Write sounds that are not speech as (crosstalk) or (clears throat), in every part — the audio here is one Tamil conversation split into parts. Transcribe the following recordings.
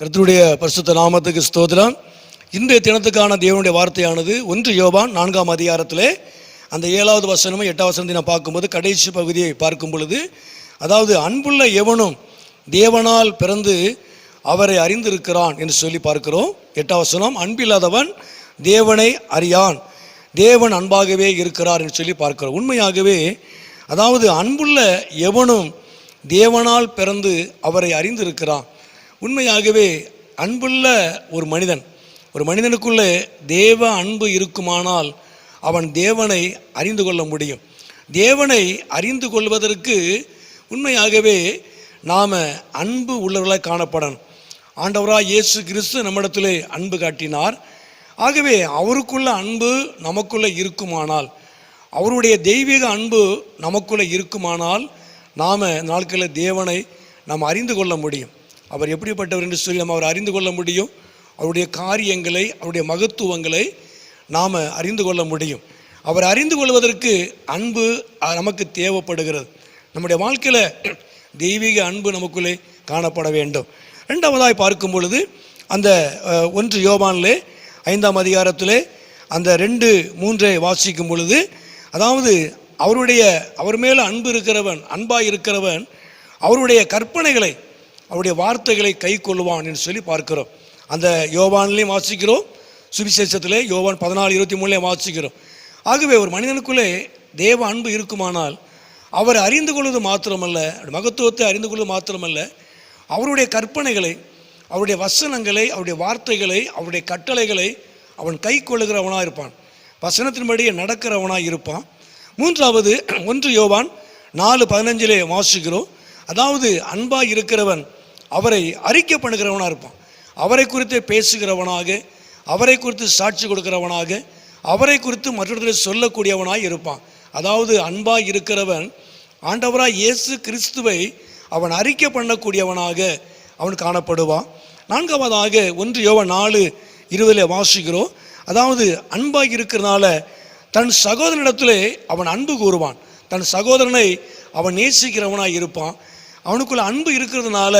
கர்த்தருடைய பரிசுத்த நாமத்துக்கு ஸ்தோத்திரம். இன்றைய தினத்துக்கான தேவனுடைய வார்த்தையானது ஒன்று யோபான் நான்காம் அதிகாரத்திலே அந்த ஏழாவது வசனமும் எட்டாவது வசனத்தை நான் பார்க்கும்போது கடைசி பகுதியை பார்க்கும் பொழுது அதாவது அன்புள்ள எவனும் தேவனால் பிறந்து அவரை அறிந்திருக்கிறான் என்று சொல்லி பார்க்கிறோம். எட்டாவது வசனம் அன்பில்லாதவன் தேவனை அறியான் தேவன் அன்பாகவே இருக்கிறார் என்று சொல்லி பார்க்கிறோம். உண்மையாகவே அதாவது அன்புள்ள எவனும் தேவனால் பிறந்து அவரை அறிந்திருக்கிறான். உண்மையாகவே அன்புள்ள ஒரு மனிதன் ஒரு மனிதனுக்குள்ளே தேவ அன்பு இருக்குமானால் அவன் தேவனை அறிந்து கொள்ள முடியும். தேவனை அறிந்து கொள்வதற்கு உண்மையாகவே நாம் அன்பு உள்ளவர்களாக காணப்படணும். ஆண்டவராக இயேசு கிறிஸ்து நம்மிடத்திலே அன்பு காட்டினார். ஆகவே அவருக்குள்ள அன்பு நமக்குள்ளே இருக்குமானால் அவருடைய தெய்வீக அன்பு நமக்குள்ளே இருக்குமானால் நாம் நாட்களில் தேவனை நாம் அறிந்து கொள்ள முடியும். அவர் எப்படிப்பட்டவர் என்று சொல்லி நம்ம அவர் அறிந்து கொள்ள முடியும். அவருடைய காரியங்களை அவருடைய மகத்துவங்களை நாம் அறிந்து கொள்ள முடியும். அவர் அறிந்து கொள்வதற்கு அன்பு நமக்கு தேவைப்படுகிறது. நம்முடைய வாழ்க்கையில் தெய்வீக அன்பு நமக்குள்ளே காணப்பட வேண்டும். ரெண்டாவதாய் பார்க்கும் பொழுது அந்த ஒன்று யோபானிலே ஐந்தாம் அதிகாரத்திலே அந்த ரெண்டு மூன்றை வாசிக்கும் பொழுது அதாவது அவருடைய அவர் மேலே அன்பு இருக்கிறவன் அன்பாய் இருக்கிறவன் அவருடைய கற்பனைகளை அவருடைய வார்த்தைகளை கை கொள்வான் என்று சொல்லி பார்க்கிறோம். அந்த யோவான்லேயும் வாசிக்கிறோம். சுவிசேஷத்தில் யோவான் பதினாலு இருபத்தி மூணுலேயும் வாசிக்கிறோம். ஆகவே ஒரு மனிதனுக்குள்ளே தேவ அன்பு இருக்குமானால் அவரை அறிந்து கொள்வது மாத்திரமல்ல மகத்துவத்தை அறிந்து கொள்வது மாத்திரமல்ல அவருடைய கற்பனைகளை அவருடைய வசனங்களை அவருடைய வார்த்தைகளை அவருடைய கட்டளைகளை அவன் கை கொள்ளுகிறவனாக இருப்பான். வசனத்தின்படியே நடக்கிறவனாக இருப்பான். மூன்றாவது ஒன்று யோவான் நாலு பதினஞ்சிலே வாசிக்கிறோம். அதாவது அன்பாக இருக்கிறவன் அவரை அறிக்கை பண்ணுகிறவனாக இருப்பான். அவரை குறித்து பேசுகிறவனாக அவரை குறித்து சாட்சி கொடுக்கிறவனாக அவரை குறித்து மற்றொருத்தரை சொல்லக்கூடியவனாக இருப்பான். அதாவது அன்பாக இருக்கிறவன் ஆண்டவராக இயேசு கிறிஸ்துவை அவன் அறிக்கை பண்ணக்கூடியவனாக அவன் காணப்படுவான். நான்காவதாக ஒன்று யோவான் நாலு இருபதில் வாசிக்கிறோம். அதாவது அன்பாக இருக்கிறனால தன் சகோதரனிடத்திலே அவன் அன்பு கூறுவான். தன் சகோதரனை அவன் நேசிக்கிறவனாக இருப்பான். அவனுக்குள்ள அன்பு இருக்கிறதுனால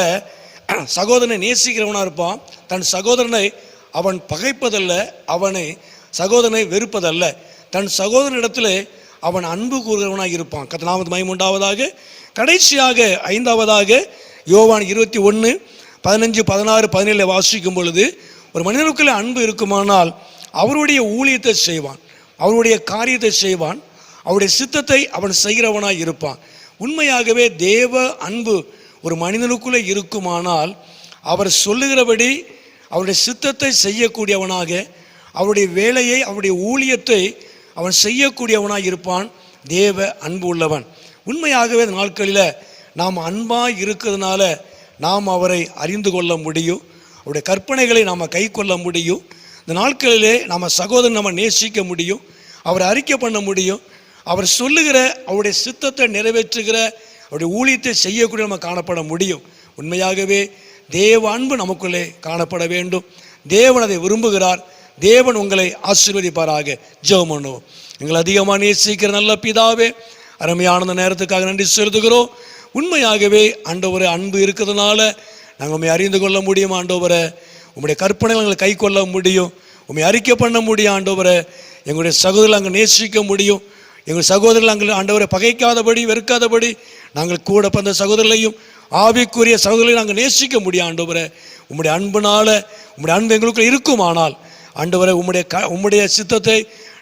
(clears throat) சகோதரனை நேசிக்கிறவனாக இருப்பான். தன் சகோதரனை அவன் பகைப்பதல்ல அவனை சகோதரனை வெறுப்பதல்ல. தன் சகோதரனிடத்தில் அவன் அன்பு கூறுகிறவனாக இருப்பான். கத்தனாமது மைமுண்டாவதாக கடைசியாக ஐந்தாவதாக யோவான் இருபத்தி ஒன்று பதினஞ்சு பதினாறு பதினேழில் வாசிக்கும் பொழுது ஒரு மனிதனுக்குள்ள அன்பு இருக்குமானால் அவருடைய ஊழியத்தை செய்வான். அவருடைய காரியத்தை செய்வான். அவருடைய சித்தத்தை அவன் செய்கிறவனாக இருப்பான். உண்மையாகவே தேவ அன்பு ஒரு மனிதனுக்குள்ளே இருக்குமானால் அவர் சொல்லுகிறபடி அவருடைய சித்தத்தை செய்யக்கூடியவனாக அவருடைய வேலையை அவருடைய ஊழியத்தை அவன் செய்யக்கூடியவனாக இருப்பான். தேவ அன்பு உள்ளவன். உண்மையாகவே இந்த நாட்களில் நாம் அன்பாக இருக்கிறதுனால நாம் அவரை அறிந்து கொள்ள முடியும். அவருடைய கற்பனைகளை நாம் கை கொள்ள முடியும். இந்த நாட்களிலே நம்ம சகோதரன் நம்ம நேசிக்க முடியும். அவரை அறிக்கை பண்ண முடியும். அவர் சொல்லுகிற அவருடைய சித்தத்தை நிறைவேற்றுகிற அவருடைய ஊழியத்தை செய்யக்கூடிய நம்ம காணப்பட முடியும். உண்மையாகவே தேவ அன்பு நமக்குள்ளே காணப்பட வேண்டும். தேவன் அதை விரும்புகிறார். தேவன் உங்களை ஆசீர்வதிப்பாராக. ஜெபம் பண்ணுவோம். எங்களை அதிகமாக நேசிக்கிற நல்ல பிதாவே அருமையான நேரத்துக்காக நன்றி செலுத்துகிறோம். உண்மையாகவே ஆண்டவரை அன்பு இருக்கிறதுனால நாங்கள் உண்மை அறிந்து கொள்ள முடியும் ஆண்டவரை. உங்களுடைய கற்பனைகள் எங்களை கை கொள்ள முடியும். உண்மை அறிக்கை பண்ண முடியும் ஆண்டவரை. எங்களுடைய சகோதரர்கள் அங்கே நேசிக்க முடியும். எங்கள் சகோதரர்கள் அங்கே ஆண்டவரை பகைக்காதபடி வெறுக்காதபடி நாங்கள் கூட பிறந்த சகோதரர்களையும் ஆவிக்குரிய சகோதரர்களையும் நாங்கள் நேசிக்க முடியும் ஆண்டவரை. உம்முடைய அன்புனால் உம்முடைய அன்பு எங்களுக்குள்ள இருக்குமானால் ஆண்டவரை உம்முடைய க உம்முடைய சித்தத்தை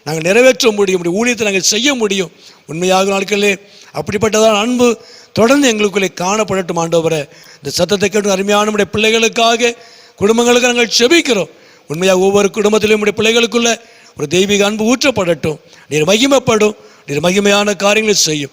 நாங்கள் நிறைவேற்ற முடியும் உங்களுடைய ஊழியத்தை நாங்கள் செய்ய முடியும். உண்மையாக நாட்களிலே அப்படிப்பட்டதான அன்பு தொடர்ந்து எங்களுக்குள்ளே காணப்படட்டும் ஆண்டவரை. இந்த சத்தத்தை கேட்டு அருமையான நம்முடைய பிள்ளைகளுக்காக குடும்பங்களுக்கு நாங்கள் செபிக்கிறோம். உண்மையாக ஒவ்வொரு குடும்பத்திலும் நம்முடைய பிள்ளைகளுக்குள்ள ஒரு தெய்வீக அன்பு ஊற்றப்படட்டும். நீர் மகிமைப்படும் நீர் மகிமையான காரியங்களை செய்யும்.